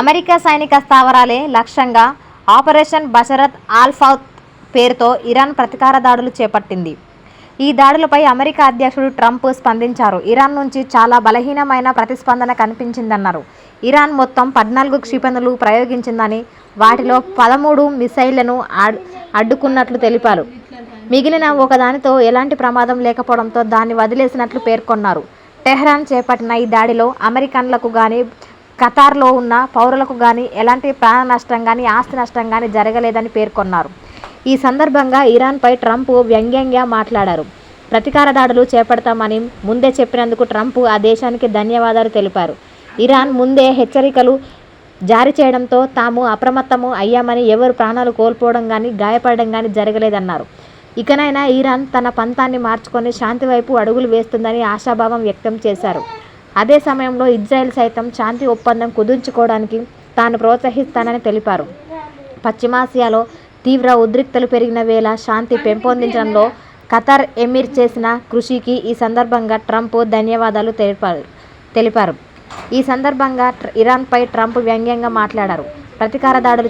America సైనిక స్థావరాలే లక్ష్యంగా operation Basharat ఆల్ఫౌత్ పేరుతో ఇరాన్ ప్రతీకార దాడులు చేపట్టింది. ఈ దాడులపై అమెరికా అధ్యక్షుడు ట్రంప్ స్పందించారు. ఇరాన్ నుంచి చాలా బలహీనమైన ప్రతిస్పందన కనిపించిందన్నారు. ఇరాన్ మొత్తం పద్నాలుగు క్షిపణులు ప్రయోగించిందని వాటిలో పదమూడు మిసైళ్ళను అడ్డుకున్నట్లు తెలిపారు. మిగిలిన ఒకదానితో ఎలాంటి ప్రమాదం లేకపోవడంతో దాన్ని వదిలేసినట్లు పేర్కొన్నారు. టెహ్రాన్ చేపట్టిన ఈ దాడిలో అమెరికన్లకు కానీ ఖతార్లో ఉన్న పౌరులకు కానీ ఎలాంటి ప్రాణ నష్టం కానీ ఆస్తి నష్టం కానీ జరగలేదని పేర్కొన్నారు. ఈ సందర్భంగా ఇరాన్పై ట్రంప్ వ్యంగ్యంగా మాట్లాడారు. ప్రతీకార దాడులు చేపడతామని ముందే చెప్పినందుకు ట్రంప్ ఆ దేశానికి ధన్యవాదాలు తెలిపారు. ఇరాన్ ముందే హెచ్చరికలు జారీ చేయడంతో తాము అప్రమత్తము అయ్యామని ఎవరు ప్రాణాలు కోల్పోవడం కానీ గాయపడడం కానీ జరగలేదన్నారు. ఇకనైనా ఇరాన్ తన పంతాన్ని మార్చుకొని శాంతి వైపు అడుగులు వేస్తుందని ఆశాభావం వ్యక్తం చేశారు. అదే సమయంలో ఇజ్రాయెల్ సైతం శాంతి ఒప్పందం కుదుర్చుకోవడానికి తాను ప్రోత్సహిస్తానని తెలిపారు. పశ్చిమాసియాలో తీవ్ర ఉద్రిక్తలు పెరిగిన వేళ శాంతి పెంపొందించడంలో ఖతర్ ఎమిర్ చేసిన కృషికి ఈ సందర్భంగా ట్రంప్ ధన్యవాదాలు తెలిపారు తెలిపారు. ఈ సందర్భంగా ఇరాన్పై ట్రంప్ వ్యంగ్యంగా మాట్లాడారు. ప్రతీకార దాడులు